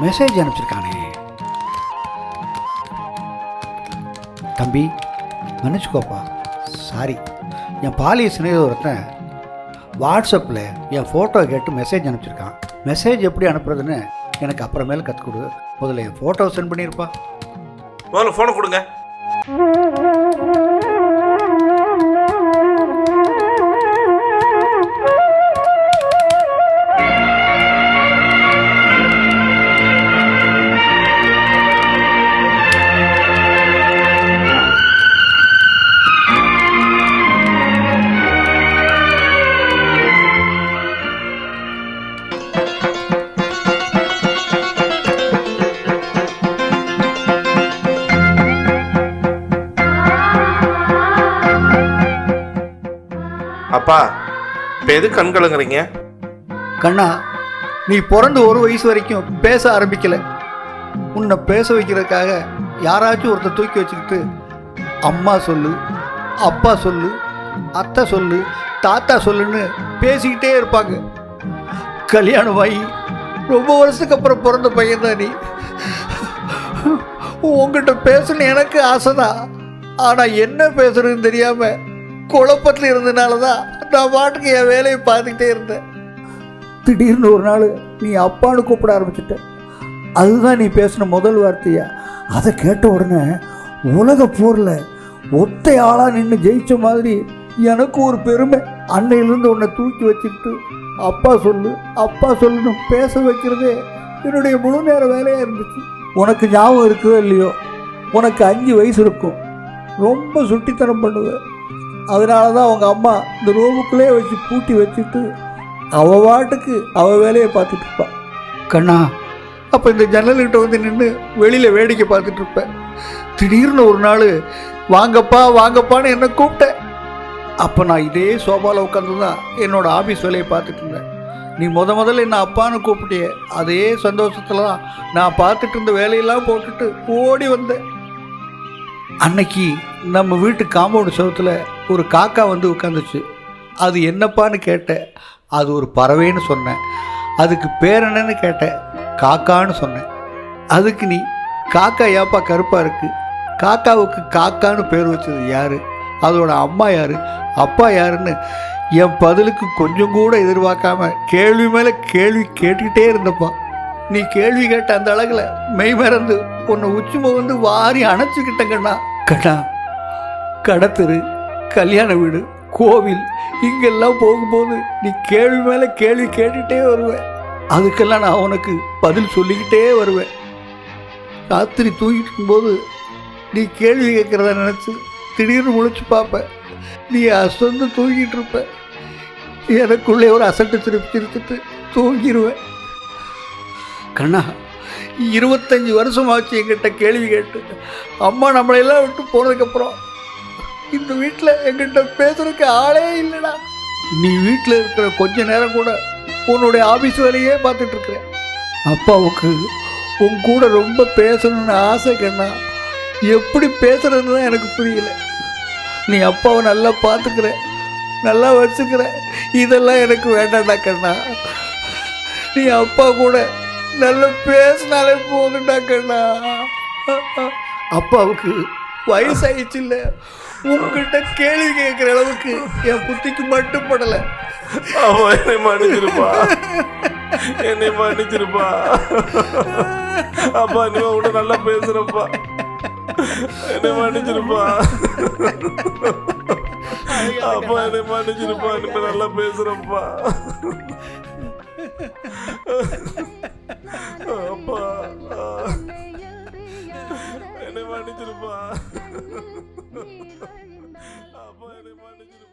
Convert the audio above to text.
Message அனுப்பிச்சிருக்கானே. தம்பி மன்னிச்சுக்கோப்பா. Sorry என் பாலிய சிநேகித ஒருத்தன் வாட்ஸ்அப்பில் என் ஃபோட்டோ கேட்டு மெசேஜ் அனுப்பிச்சிருக்கான். மெசேஜ் எப்படி அனுப்புறதுன்னு எனக்கு அப்புறமேல கற்றுக் கொடு. முதல்ல என் ஃபோட்டோ சென்ட் பண்ணியிருப்பா. முதல்ல ஃபோனை கொடுங்க. அப்பா இப்போ எது கண் கலங்குறீங்க? கண்ணா நீ பிறந்து ஒரு வயசு வரைக்கும் பேச ஆரம்பிக்கல. உன்னை பேச வைக்கிறதுக்காக யாராச்சும் ஒருத்தர் தூக்கி வச்சுக்கிட்டு அம்மா சொல்லு அப்பா சொல்லு அத்தை சொல்லு தாத்தா சொல்லுன்னு பேசிக்கிட்டே இருப்பாங்க. கல்யாணம் ஆகி ரொம்ப வருஷத்துக்கு அப்புறம் பிறந்த பையன் தான் நீ. உங்ககிட்ட பேசணும் எனக்கு ஆசைதான். ஆனால் என்ன பேசுறதுன்னு தெரியாமல் குழப்பத்தில் இருந்தனால தான் நான் பாட்டுக்கு என் வேலையை பார்த்துக்கிட்டே இருந்தேன். திடீர்னு ஒரு நாள் நீ அப்பான்னு கூப்பிட ஆரம்பிச்சிட்ட. அதுதான் நீ பேசின முதல் வார்த்தையா? அதை கேட்ட உடனே உலக போரில் ஒத்தை ஆளாக நின்று ஜெயித்த மாதிரி எனக்கு ஒரு பெருமை. அன்னையிலேருந்து உன்னை தூக்கி வச்சுக்கிட்டு அப்பா சொல்லு அப்பா சொல்லுன்னு பேச வைக்கிறதே என்னுடைய முழு நேர வேலையாக இருந்துச்சு. உனக்கு ஞாபகம் இருக்கோ இல்லையோ? உனக்கு அஞ்சு வயசு இருக்கும். ரொம்ப சுட்டித்தனம் பண்ணுவேன். அதனால தான் அவங்க அம்மா இந்த ரூமுக்குள்ளே வச்சு பூட்டி வச்சுட்டு அவ பாட்டுக்கு அவ வேலையை பார்த்துட்டு இருப்பா. கண்ணா அப்போ இந்த ஜன்னல்கிட்ட வந்து நின்று வெளியில் வேடிக்கை பார்த்துட்டு இருப்பேன் திடீர்னு ஒரு நாள் வாங்கப்பா வாங்கப்பான்னு என்னை கூப்பிட்டேன் அப்போ நான் இதே சோபாவில் உட்காந்து தான் என்னோடய ஆஃபீஸ் வேலையை பார்த்துட்டு இருந்தேன். நீ முத முதல்ல என்ன அப்பான்னு கூப்பிட்டியே அதே சந்தோஷத்தில் தான் நான் பார்த்துட்டு இருந்த வேலையெல்லாம் போட்டுட்டு ஓடி வந்தேன். அன்னைக்கு நம்ம வீட்டு காம்பவுண்ட் சுவத்தில் ஒரு காக்கா வந்து உட்காந்துச்சு. அது என்னப்பான்னு கேட்டேன் அது ஒரு பறவைன்னு சொன்னேன் அதுக்கு பேர் என்னன்னு கேட்டேன் காக்கான்னு சொன்னேன் அதுக்கு நீ காக்கா ஏப்பா கருப்பாக இருக்குது காக்காவுக்கு காக்கான்னு பேர் வச்சது யார்? அதோட அம்மா யார்? அப்பா யாருன்னு என் பதிலுக்கு கொஞ்சம் கூட எதிர்பார்க்காம கேள்வி மேலே கேள்வி கேட்டுக்கிட்டே இருந்தப்பா. நீ கேள்வி கேட்ட அந்த அழகில் மெய் மறந்து உன்னை உச்சி வந்து வாரி அணைச்சிக்கிட்டங்கண்ணா. கடா கடத்தெரு கல்யாண வீடு கோவில் இங்கெல்லாம் போகும்போது நீ கேள்வி மேலே கேள்வி கேட்டுகிட்டே வருவேன் அதுக்கெல்லாம் நான் உனக்கு பதில் சொல்லிக்கிட்டே வருவேன் ராத்திரி தூங்கிட்டு இருக்கும்போது நீ கேள்வி கேட்குறத நினச்சி திடீர்னு முழிச்சு பார்ப்பேன் நீ அசந்து தூங்கிட்டு இருப்ப. எனக்குள்ளே ஒரு அசட்டு திருப்பி திருப்பிட்டு தூங்கிடுவேன் கண்ணா இருபத்தஞ்சி வருஷமாச்சு எங்கிட்ட கேள்வி கேட்டு. அம்மா நம்மளையெல்லாம் விட்டு போனதுக்கப்புறம் இந்த வீட்டில் எங்கிட்ட பேசுறதுக்கு ஆளே இல்லைடா. நீ வீட்டில் இருக்கிற கொஞ்ச நேரம் கூட உன்னுடைய ஆஃபீஸ் வேலையே பார்த்துட்டு இருக்கிறேன். அப்பாவுக்கு உன் கூட ரொம்ப பேசணும்னு ஆசை கண்ணா. எப்படி பேசுறதுன்னு தான் எனக்கு புரியல. நீ அப்பாவை நல்லா பார்த்துக்கிற நல்லா வச்சுக்கிற. இதெல்லாம் எனக்கு வேண்டாம்டா கண்ணா. நீ அப்பா கூட நல்லா பேசினாலே போதும்டா கண்ணா அப்பாவுக்கு வயசாயிடுச்சு இல்லை உங்ககிட்ட கேள்வி கேட்குற அளவுக்கு என் புத்திக்கு மட்டும் படலை. அவன் என்னை மன்னிச்சிருப்பா. என்னை மன்னிச்சிருப்பா. அப்பா நீ கூட நல்லா பேசுறப்பா. என்னை மன்னிச்சிருப்பா. அப்பா என்னை மன்னிச்சிருப்பா. இனிமே நல்லா பேசுறப்பா. அப்பா. என்னை மன்னிச்சிருப்பா. அப்பா என்னை மன்னிச்சிருப்பா.